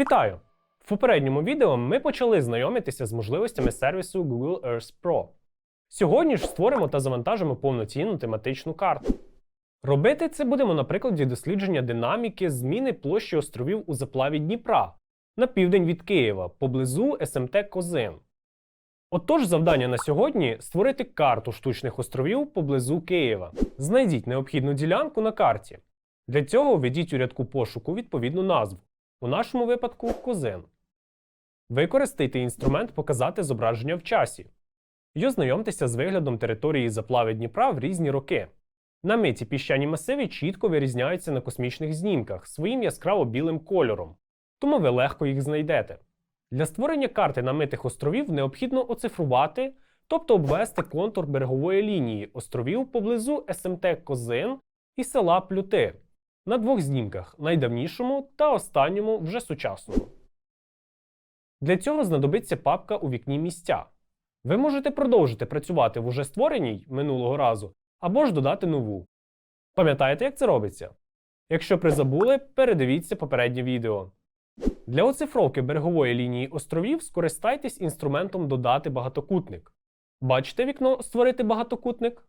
Вітаю! В попередньому відео ми почали знайомитися з можливостями сервісу Google Earth Pro. Сьогодні ж створимо та завантажимо повноцінну тематичну карту. Робити це будемо на прикладі дослідження динаміки зміни площі островів у заплаві Дніпра на південь від Києва поблизу СМТ Козин. Отож, завдання на сьогодні створити карту штучних островів поблизу Києва. Знайдіть необхідну ділянку на карті. Для цього введіть у рядку пошуку відповідну назву. У нашому випадку Козин. Використайте інструмент Показати зображення в часі і ознайомтеся з виглядом території заплави Дніпра в різні роки. Намиті піщані масиви чітко вирізняються на космічних знімках своїм яскраво білим кольором, тому ви легко їх знайдете. Для створення карти намитих островів необхідно оцифрувати, тобто обвести контур берегової лінії островів поблизу СМТ Козин і села Плюти на двох знімках найдавнішому та останньому вже сучасному. Для цього знадобиться папка у вікні місця. Ви можете продовжити працювати в уже створеній минулого разу або ж додати нову. Пам'ятаєте, як це робиться? Якщо призабули, передивіться попереднє відео. Для оцифровки берегової лінії островів скористайтесь інструментом Додати багатокутник. Бачите вікно Створити багатокутник?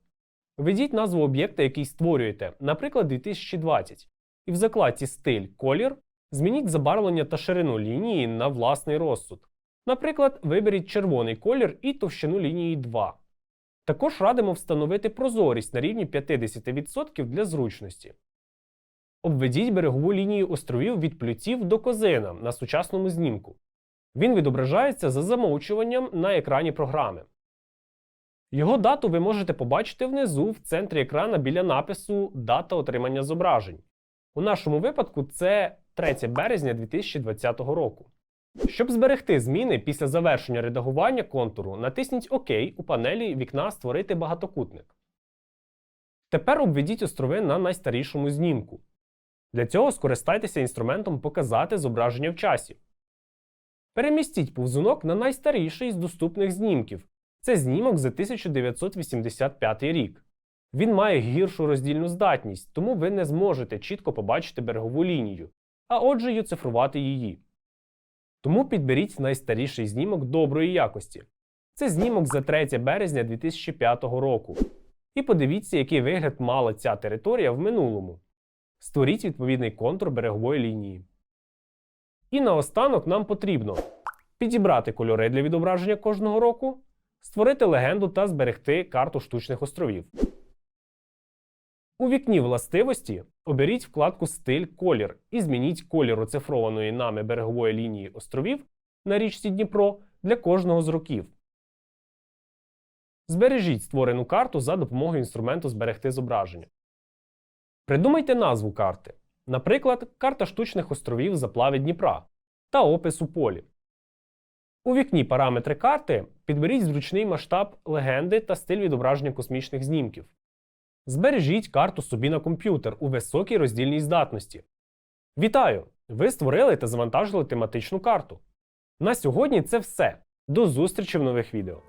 Введіть назву об'єкта, який створюєте, наприклад, 2020, і в закладці Стиль колір змініть забарвлення та ширину лінії на власний розсуд. Наприклад, виберіть червоний колір і товщину лінії 2. Також радимо встановити прозорість на рівні 50% для зручності. Обведіть берегову лінію островів від плютів до козина на сучасному знімку. Він відображається за замовчуванням на екрані програми. Його дату ви можете побачити внизу в центрі екрана біля напису Дата отримання зображень. У нашому випадку це 3 березня 2020 року. Щоб зберегти зміни після завершення редагування контуру, натисніть ОК у панелі вікна Створити багатокутник. Тепер обведіть острови на найстарішому знімку. Для цього скористайтеся інструментом Показати зображення в часі. Перемістіть повзунок на найстаріший з доступних знімків. Це знімок за 1985 рік. Він має гіршу роздільну здатність, тому ви не зможете чітко побачити берегову лінію, а отже й оцифрувати її. Тому підберіть найстаріший знімок доброї якості. Це знімок за 3 березня 2005 року. І подивіться, який вигляд мала ця територія в минулому. Створіть відповідний контур берегової лінії. І наостанок нам потрібно підібрати кольори для відображення кожного року, створити легенду та зберегти карту штучних островів. У вікні властивості оберіть вкладку Стиль колір і змініть колір оцифрованої нами берегової лінії островів на річці Дніпро для кожного з років. Збережіть створену карту за допомогою інструменту Зберегти зображення. Придумайте назву карти, наприклад, карта штучних островів заплави Дніпра та опис у полі. У вікні Параметри карти підберіть зручний масштаб легенди та стиль відображення космічних знімків. Збережіть карту собі на комп'ютер у високій роздільній здатності. Вітаю! Ви створили та завантажили тематичну карту. На сьогодні це все. До зустрічі в нових відео.